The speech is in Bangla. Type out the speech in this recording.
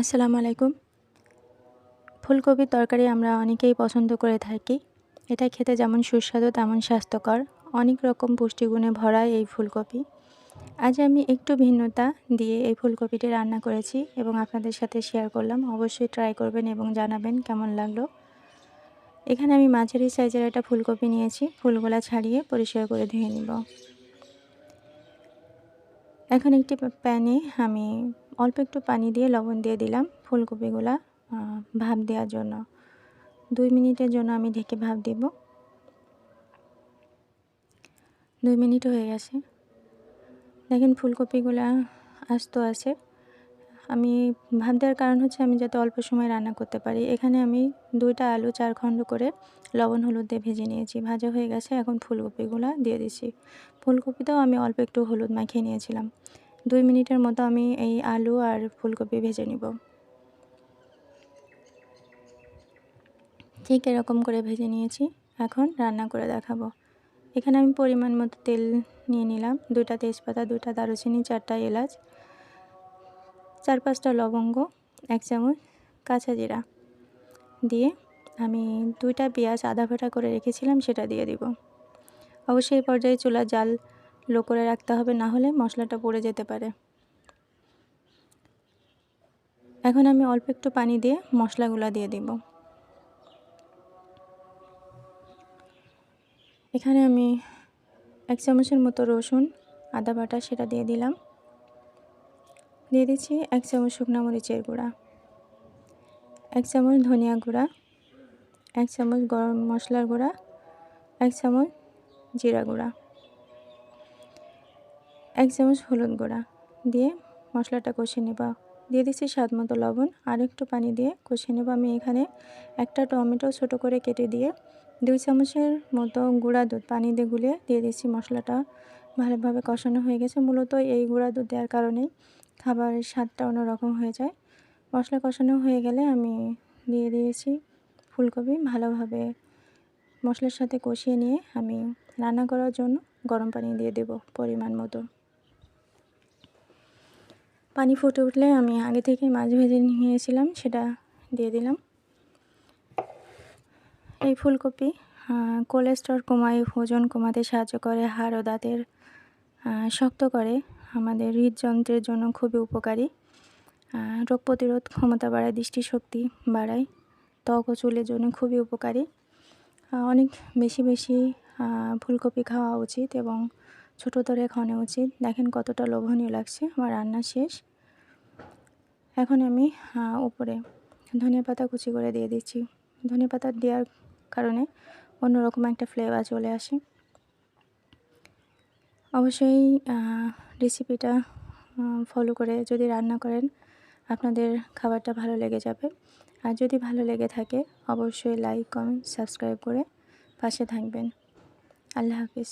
আসসালামু আলাইকুম। ফুলকপির তরকারি আমরা অনেকেই পছন্দ করে থাকি। এটা খেতে যেমন সুস্বাদু, তেমন স্বাস্থ্যকর। অনেক রকম পুষ্টিগুণে ভরা এই ফুলকপি। আজ আমি একটু ভিন্নতা দিয়ে এই ফুলকপিটি রান্না করেছি এবং আপনাদের সাথে শেয়ার করলাম। অবশ্যই ট্রাই করবেন এবং জানাবেন কেমন লাগল। এখানে আমি মাঝারি সাইজের একটা ফুলকপি নিয়েছি। ফুলগুলা ছাড়িয়ে পরিষ্কার করে ধুয়ে নিব। এখন একটি প্যানে আমি অল্প একটু পানি দিয়ে লবণ দিয়ে দিলাম ফুলকপিগুলা ভাপ দেওয়ার জন্য। দুই মিনিটের জন্য আমি ঢেকে ভাপ দেব। দুই মিনিট হয়ে গেছে। দেখেন ফুলকপিগুলা আস্ত আছে। আমি ভাব দেওয়ার কারণ হচ্ছে আমি যাতে অল্প সময় রান্না করতে পারি। এখানে আমি দুইটা আলু, চার খণ্ড করে লবণ, হলুদ দিয়ে ভেজে নিয়েছি। ভাজা হয়ে গেছে, এখন ফুলকপিগুলো দিয়ে দিচ্ছি ফুলকপিতেও আমি অল্প একটু হলুদ মাখিয়ে নিয়েছিলাম। দুই মিনিটের মতো আমি এই আলু আর ফুলকপি ভেজে নিব। ঠিক এরকম করে ভেজে নিয়েছি। এখন রান্না করে দেখাবো। এখানে আমি পরিমাণ মতো তেল নিয়ে নিলাম। দুটা তেজপাতা দুটা দারুচিনি, চারটা এলাচ। চার পাঁচটা লবঙ্গ, এক চামচ কাঁচা জিরা দিয়ে আমি দুইটা পেঁয়াজ আধা ফাটা করে রেখেছিলাম, সেটা দিয়ে দিব। অবশ্যই এই পর্যায়ে চুলার জাল লো করে রাখতে হবে, না হলে মশলাটা পড়ে যেতে পারে। এখন আমি অল্প একটু পানি দিয়ে মশলাগুলো দিয়ে দিব। এখানে আমি এক চামচের মতো রসুন আদা বাটা সেটা দিয়ে দিলাম। দিয়ে দিচ্ছি এক চামচ শুকনা মরিচের গুঁড়া, এক চামচ ধনিয়া গুঁড়া, এক চামচ গরম মশলার গুঁড়া, এক চামচ জিরা গুঁড়া, এক চামচ হলুদ গুঁড়া দিয়ে মশলাটা কষিয়ে নেব। দিয়ে দিচ্ছি স্বাদ মতো লবণ আর একটু পানি দিয়ে কষিয়ে নেব। আমি এখানে একটা টমেটো ছোট করে কেটে দিয়ে দুই চামচের মতো গুঁড়া দুধ পানি দিয়ে গুলিয়ে দিয়ে দিচ্ছি। মশলাটা ভালোভাবে কষানো হয়ে গেছে। মূলত এই গুঁড়া দুধ দেওয়ার কারণেই খাবারের স্বাদটা অন্যরকম হয়ে যায়। মশলা কষানো হয়ে গেলে আমি দিয়ে দিয়েছি ফুলকপি ভালোভাবে। মশলার সাথে কষিয়ে নিয়ে আমি রান্না করার জন্য গরম পানি দিয়ে দেব পরিমাণ মতো। পানি ফুটে উঠলে আমি আগে থেকে মাছ ভেজে নিয়েছিলাম, সেটা দিয়ে দিলাম। এই ফুলকপি কোলেস্ট্রল কমায়, ওজন কমাতে সাহায্য করে, হাড় ও দাঁতের শক্ত করে। আমাদের হৃদযন্ত্রের জন্য খুবই উপকারী। রোগ প্রতিরোধ ক্ষমতা বাড়ায়, দৃষ্টিশক্তি বাড়ায়, ত্বক ও চুলের জন্য খুবই উপকারী। অনেক বেশি বেশি ফুলকপি খাওয়া উচিত এবং ছোটো দরে খাওয়ানো উচিত। দেখেন কতটা লোভনীয় লাগছে, আমার রান্না শেষ। এখন আমি উপরে ধনিয়া পাতা কুচি করে দিয়ে দিচ্ছি। ধনিয়া পাতা দেওয়ার কারণে অন্যরকম একটা ফ্লেভার চলে আসে। অবশ্যই রেসিপিটা ফলো করে যদি রান্না করেন, আপনাদের খাবারটা ভালো লেগে যাবে। আর যদি ভালো লেগে থাকে, অবশ্যই লাইক কমেন্ট সাবস্ক্রাইব করে পাশে থাকবেন। আল্লাহ হাফিজ।